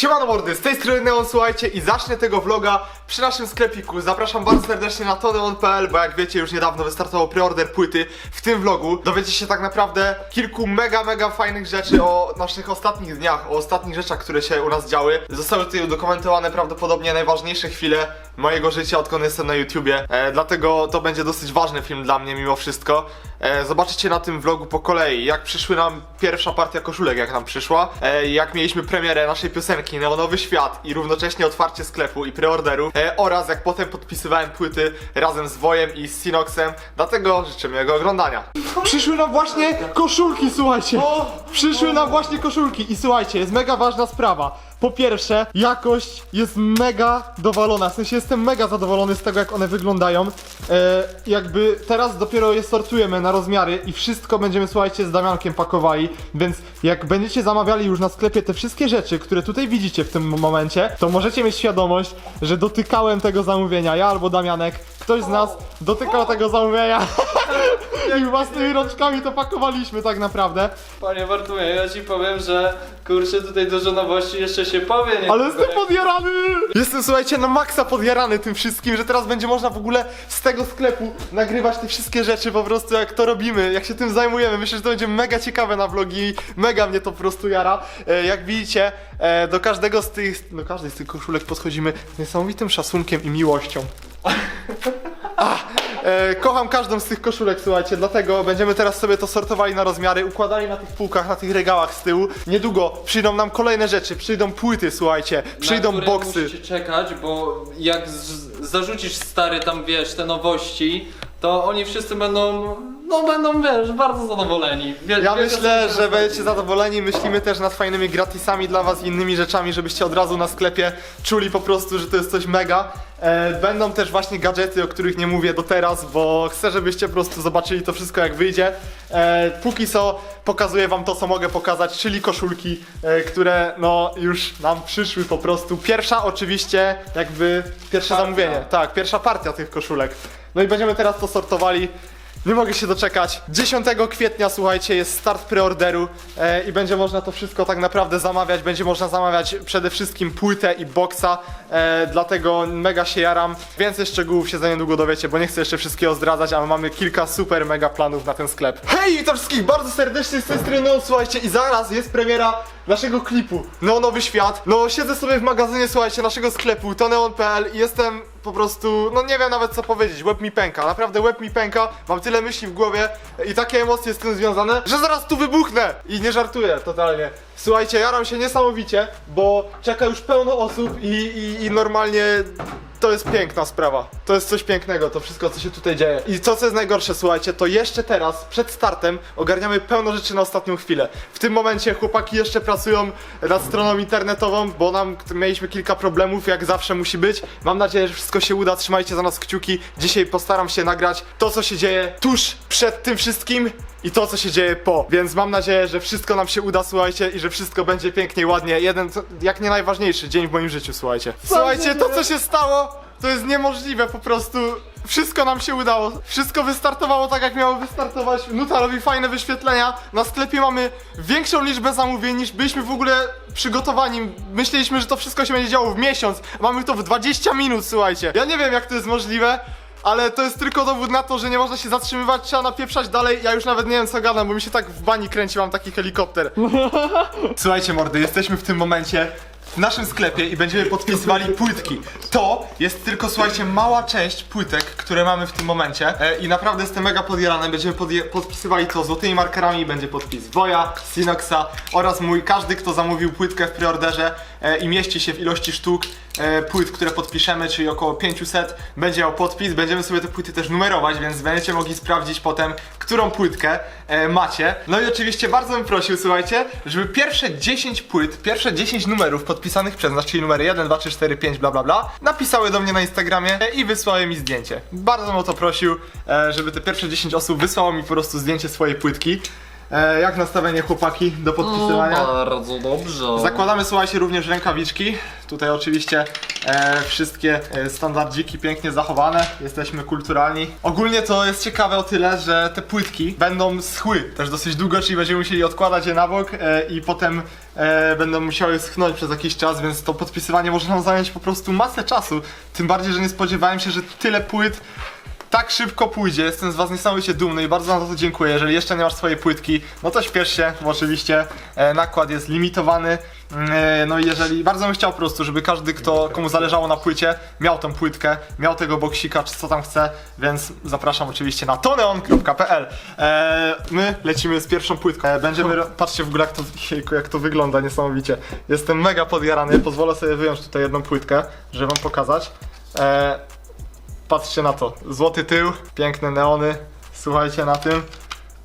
Siemano mordy, z tej strony Neon, słuchajcie i zacznę tego vloga przy naszym sklepiku. Zapraszam bardzo serdecznie na toneon.pl, bo jak wiecie już niedawno wystartował preorder płyty w tym vlogu. Dowiecie się tak naprawdę kilku mega, mega fajnych rzeczy o naszych ostatnich dniach, o ostatnich rzeczach, które się u nas działy. Zostały tutaj udokumentowane prawdopodobnie najważniejsze chwile mojego życia, odkąd jestem na YouTubie. E, dlatego to będzie dosyć ważny film dla mnie mimo wszystko. E, zobaczycie na tym vlogu po kolei, jak przyszły nam pierwsza partia koszulek, jak nam przyszła, e, jak mieliśmy premierę naszej piosenki Neonowy Świat i równocześnie otwarcie sklepu i preorderu e, oraz jak potem podpisywałem płyty razem z Wojem i z Sinoxem, dlatego życzę miłego oglądania. Przyszły nam właśnie koszulki, słuchajcie! Przyszły nam właśnie koszulki i słuchajcie, jest mega ważna sprawa. Po pierwsze, jakość jest mega dowalona, w sensie jestem mega zadowolony z tego jak one wyglądają. E, jakby teraz dopiero je sortujemy na rozmiary i wszystko będziemy, słuchajcie, z Damiankiem pakowali, więc jak będziecie zamawiali już na sklepie te wszystkie rzeczy, które tutaj widzicie w tym momencie, to możecie mieć świadomość, że dotykałem tego zamówienia, ja albo Damianek, ktoś z nas dotykał tego zamówienia i własnymi rączkami to pakowaliśmy tak naprawdę. Panie Bartłomiej, ja ci powiem, że kurczę tutaj dużo nowości jeszcze się powie, nie? Ale jestem podjarany! Jestem, słuchajcie, na maksa podjarany tym wszystkim, że teraz będzie można w ogóle z tego sklepu nagrywać te wszystkie rzeczy po prostu jak to robimy, jak się tym zajmujemy. Myślę, że to będzie mega ciekawe na vlogi, mega mnie to po prostu jara. E, jak widzicie, e, do każdego z tych, do każdej z tych koszulek podchodzimy z niesamowitym szacunkiem i miłością. Ach, e, kocham każdą z tych koszulek, słuchajcie, dlatego będziemy teraz sobie to sortowali na rozmiary, układali na tych półkach, na tych regałach z tyłu. Niedługo przyjdą nam kolejne rzeczy, przyjdą płyty, słuchajcie, przyjdą na które boksy. musicie czekać, bo jak z- zarzucisz stary tam, wiesz, te nowości, to oni wszyscy będą, no będą, wiesz, bardzo zadowoleni. Wiel- Ja myślę, że będziecie zadowoleni. Myślimy też nad fajnymi gratisami dla was i innymi rzeczami, żebyście od razu na sklepie czuli po prostu, że to jest coś mega. E, będą też właśnie gadżety, o których nie mówię do teraz, bo chcę, żebyście po prostu zobaczyli to wszystko jak wyjdzie. E, póki co pokazuję wam to, co mogę pokazać, czyli koszulki, e, które no już nam przyszły po prostu. Pierwsza oczywiście jakby pierwsze zamówienie. Tak, pierwsza partia tych koszulek. No i będziemy teraz to sortowali. Nie mogę się doczekać. 10 kwietnia, słuchajcie, jest start preorderu e, i będzie można to wszystko tak naprawdę zamawiać. Będzie można zamawiać przede wszystkim płytę i boxa, e, dlatego mega się jaram. Więcej szczegółów się za niedługo dowiecie, bo nie chcę jeszcze wszystkiego zdradzać, ale mamy kilka super mega planów na ten sklep. Hej, witam wszystkich bardzo serdecznie z tej strony, no, słuchajcie, i zaraz jest premiera naszego klipu. No, Nowy Świat. No, siedzę sobie w magazynie, słuchajcie, naszego sklepu, to neon.pl i jestem po prostu, no nie wiem nawet co powiedzieć, łeb mi pęka, naprawdę łeb mi pęka, mam tyle myśli w głowie i takie emocje z tym związane, że zaraz tu wybuchnę i nie żartuję totalnie. Słuchajcie, jaram się niesamowicie, bo czeka już pełno osób i, i, i normalnie to jest piękna sprawa. To jest coś pięknego, to wszystko, co się tutaj dzieje. I to, co jest najgorsze, słuchajcie, to jeszcze teraz, przed startem, ogarniamy pełno rzeczy na ostatnią chwilę. W tym momencie chłopaki jeszcze pracują nad stroną internetową, bo nam mieliśmy kilka problemów, jak zawsze musi być. Mam nadzieję, że wszystko się uda, trzymajcie za nas kciuki. Dzisiaj postaram się nagrać to, co się dzieje tuż przed tym wszystkim i to, co się dzieje po. Więc mam nadzieję, że wszystko nam się uda, słuchajcie, i że wszystko będzie pięknie ładnie. Jeden, co- jak nie najważniejszy dzień w moim życiu, słuchajcie. Słuchajcie, to, co się stało, to jest niemożliwe, po prostu. Wszystko nam się udało. Wszystko wystartowało tak, jak miało wystartować. Nuta robi fajne wyświetlenia. Na sklepie mamy większą liczbę zamówień niż byliśmy w ogóle przygotowani. Myśleliśmy, że to wszystko się będzie działo w miesiąc. Mamy to w 20 minut, słuchajcie. Ja nie wiem, jak to jest możliwe. Ale to jest tylko dowód na to, że nie można się zatrzymywać, trzeba napieprzać dalej. Ja już nawet nie wiem co gadam, bo mi się tak w bani kręci, mam taki helikopter. Słuchajcie mordy, jesteśmy w tym momencie w naszym sklepie i będziemy podpisywali płytki. To jest tylko, słuchajcie, mała część płytek, które mamy w tym momencie e, i naprawdę jestem mega podjarany. Będziemy podje- podpisywali to złotymi markerami, będzie podpis Woja, Sinoxa oraz mój, każdy kto zamówił płytkę w preorderze e, i mieści się w ilości sztuk e, płyt, które podpiszemy, czyli około 500, będzie miał podpis. Będziemy sobie te płyty też numerować, więc będziecie mogli sprawdzić potem, którą płytkę e, macie. No i oczywiście bardzo bym prosił, słuchajcie, żeby pierwsze 10 płyt, pierwsze 10 numerów podpisanych przez nas, czyli numery 1, 2, 3, 4, 5, bla bla bla, napisały do mnie na Instagramie i wysłały mi zdjęcie. Bardzo bym o to prosił, e, żeby te pierwsze 10 osób wysłało mi po prostu zdjęcie swojej płytki. E, jak nastawienie chłopaki do podpisywania? bardzo dobrze. Zakładamy, słuchajcie, również rękawiczki. Tutaj oczywiście e, wszystkie e, standardziki pięknie zachowane, jesteśmy kulturalni. Ogólnie to jest ciekawe o tyle, że te płytki będą schły też dosyć długo, czyli będziemy musieli odkładać je na bok e, i potem e, będą musiały schnąć przez jakiś czas, więc to podpisywanie może nam zająć po prostu masę czasu. Tym bardziej, że nie spodziewałem się, że tyle płyt tak szybko pójdzie. Jestem z Was niesamowicie dumny i bardzo na to dziękuję. Jeżeli jeszcze nie masz swojej płytki, no to śpiesz się, bo oczywiście e, nakład jest limitowany. Mm, E, no i jeżeli bardzo bym chciał po prostu, żeby każdy, kto komu zależało na płycie, miał tą płytkę, miał tego boksika, czy co tam chce, więc zapraszam oczywiście na toneon.pl. E, my lecimy z pierwszą płytką. E, będziemy. Patrzcie w ogóle, jak to, jak to wygląda niesamowicie. Jestem mega podjarany. Pozwolę sobie wyjąć tutaj jedną płytkę, żeby Wam pokazać. E, Patrzcie na to. Złoty tył, piękne neony. Słuchajcie na tym.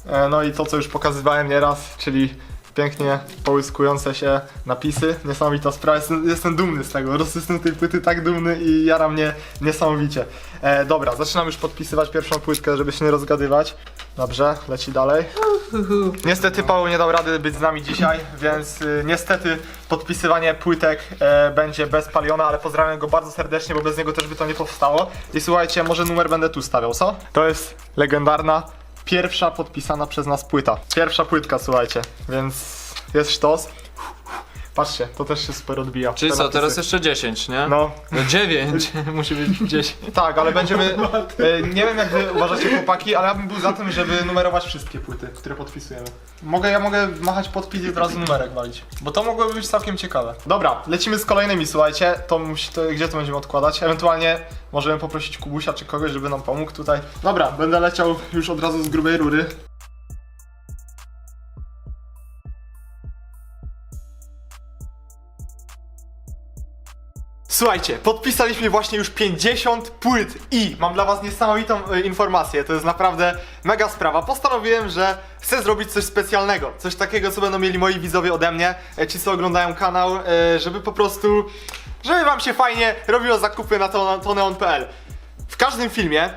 E, No i to, co już pokazywałem nieraz, czyli pięknie połyskujące się napisy. Niesamowita sprawa. Jestem, jestem dumny z tego. Jestem tej płyty tak dumny i jara mnie niesamowicie. E, dobra, zaczynam już podpisywać pierwszą płytkę, żeby się nie rozgadywać. Dobrze, leci dalej. Niestety Paweł nie dał rady być z nami dzisiaj, więc y, niestety podpisywanie płytek e, będzie bez paliona, ale pozdrawiam go bardzo serdecznie, bo bez niego też by to nie powstało. I słuchajcie, może numer będę tu stawiał, co? To jest legendarna, pierwsza podpisana przez nas płyta. Pierwsza płytka, słuchajcie, więc jest sztos. Patrzcie, to też się super odbija. Czyli Te co, napisy. teraz jeszcze 10, nie? No, No 9, musi być 10. tak, ale będziemy. e, Nie wiem jak wy uważacie chłopaki, ale ja bym był za tym, żeby numerować wszystkie płyty, które podpisujemy. Mogę, ja mogę machać podpis i od razu numerek walić. Bo to mogłoby być całkiem ciekawe. Dobra, lecimy z kolejnymi, słuchajcie. To musi, to, gdzie to będziemy odkładać? Ewentualnie możemy poprosić Kubusia czy kogoś, żeby nam pomógł tutaj. Dobra, będę leciał już od razu z grubej rury. Słuchajcie, podpisaliśmy właśnie już 50 płyt i mam dla was niesamowitą e, informację. To jest naprawdę mega sprawa. Postanowiłem, że chcę zrobić coś specjalnego. Coś takiego, co będą mieli moi widzowie ode mnie, e, ci co oglądają kanał, e, żeby po prostu, żeby wam się fajnie robiło zakupy na to- na toneon.pl. W każdym filmie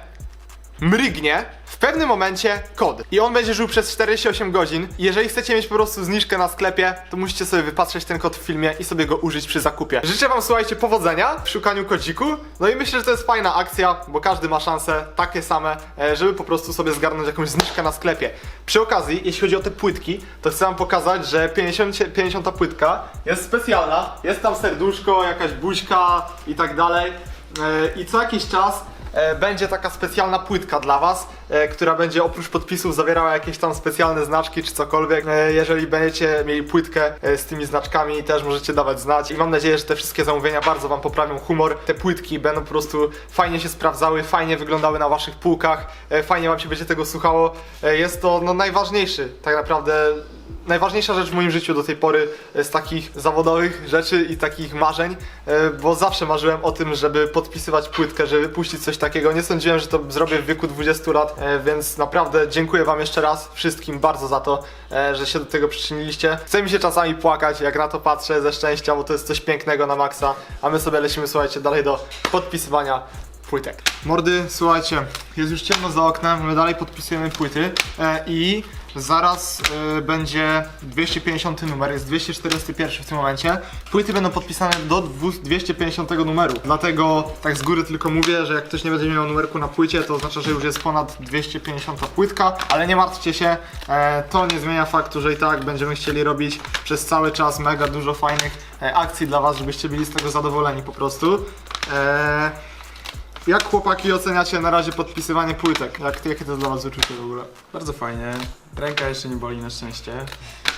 mrygnie pewnym momencie kod i on będzie żył przez 48 godzin. Jeżeli chcecie mieć po prostu zniżkę na sklepie, to musicie sobie wypatrzeć ten kod w filmie i sobie go użyć przy zakupie. Życzę wam, słuchajcie, powodzenia w szukaniu kodziku. No i myślę, że to jest fajna akcja, bo każdy ma szanse takie same, e, żeby po prostu sobie zgarnąć jakąś zniżkę na sklepie. Przy okazji, jeśli chodzi o te płytki, to chcę wam pokazać, że 50, 50 płytka jest specjalna. Jest tam serduszko, jakaś buźka i tak dalej. E, I co jakiś czas będzie taka specjalna płytka dla Was, e, która będzie oprócz podpisów zawierała jakieś tam specjalne znaczki czy cokolwiek. E, jeżeli będziecie mieli płytkę e, z tymi znaczkami, też możecie dawać znać. I mam nadzieję, że te wszystkie zamówienia bardzo Wam poprawią humor. Te płytki będą po prostu fajnie się sprawdzały, fajnie wyglądały na Waszych półkach, e, fajnie Wam się będzie tego słuchało. E, jest to no, najważniejszy tak naprawdę najważniejsza rzecz w moim życiu do tej pory e, z takich zawodowych rzeczy i takich marzeń, e, bo zawsze marzyłem o tym, żeby podpisywać płytkę, żeby puścić coś takiego. Nie sądziłem, że to zrobię w wieku 20 lat, e, więc naprawdę dziękuję Wam jeszcze raz wszystkim bardzo za to, że się do tego przyczyniliście. Chce mi się czasami płakać, jak na to patrzę ze szczęścia, bo to jest coś pięknego na maksa, a my sobie lecimy, słuchajcie, dalej do podpisywania płytek. Mordy, słuchajcie, jest już ciemno za oknem, my dalej podpisujemy płyty e, i zaraz e, będzie 250 numer, jest 241 w tym momencie. Płyty będą podpisane do 200 250 numeru, dlatego tak z góry tylko mówię, że jak ktoś nie będzie miał numerku na płycie, to oznacza, że już jest ponad 250 płytka, ale nie martwcie się, e, to nie zmienia faktu, że i tak będziemy chcieli robić przez cały czas mega dużo fajnych e, akcji dla Was, żebyście byli z tego zadowoleni po prostu. E, jak chłopaki oceniacie na razie podpisywanie płytek? Jak, jakie to jest dla was uczucie w ogóle? Bardzo fajnie. Ręka jeszcze nie boli na szczęście.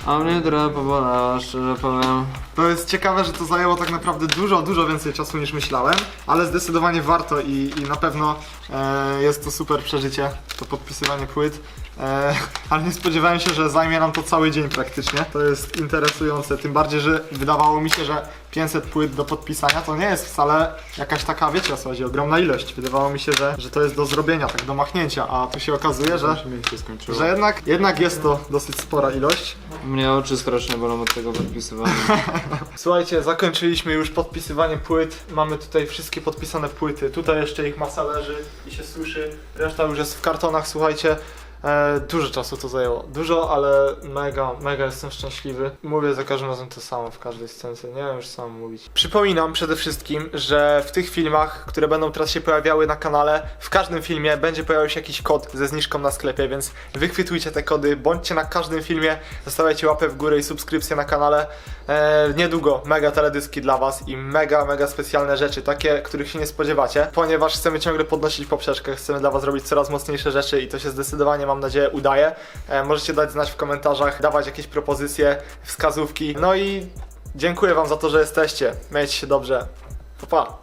A mnie trochę pobolała, szczerze powiem. To jest ciekawe, że to zajęło tak naprawdę dużo, dużo więcej czasu niż myślałem, ale zdecydowanie warto i, i na pewno e, jest to super przeżycie, to podpisywanie płyt. E, ale nie spodziewałem się, że zajmie nam to cały dzień praktycznie. To jest interesujące, tym bardziej, że wydawało mi się, że 500 płyt do podpisania to nie jest wcale jakaś taka, wiecie o co chodzi, ogromna ilość. Wydawało mi się, że, że to jest do zrobienia, tak do machnięcia, a tu się okazuje, że, się że jednak, jednak jest to dosyć spora ilość. Mnie oczy strasznie bolą od tego podpisywania. Słuchajcie, zakończyliśmy już podpisywanie płyt. Mamy tutaj wszystkie podpisane płyty. Tutaj jeszcze ich masa leży i się słyszy. Reszta już jest w kartonach, słuchajcie. E, dużo czasu to zajęło. Dużo, ale mega, mega jestem szczęśliwy. Mówię za każdym razem to samo w każdej scence, nie wiem już sam mówić. Przypominam przede wszystkim, że w tych filmach, które będą teraz się pojawiały na kanale, w każdym filmie będzie pojawiał się jakiś kod ze zniżką na sklepie, więc wychwytujcie te kody, bądźcie na każdym filmie, zostawiajcie łapę w górę i subskrypcję na kanale. E, niedługo mega teledyski dla was i mega, mega specjalne rzeczy, takie, których się nie spodziewacie, ponieważ chcemy ciągle podnosić poprzeczkę, chcemy dla was robić coraz mocniejsze rzeczy i to się zdecydowanie, mam nadzieję, udaje. E, możecie dać znać w komentarzach, dawać jakieś propozycje, wskazówki, no i dziękuję wam za to, że jesteście. Miejcie się dobrze. Pa, pa.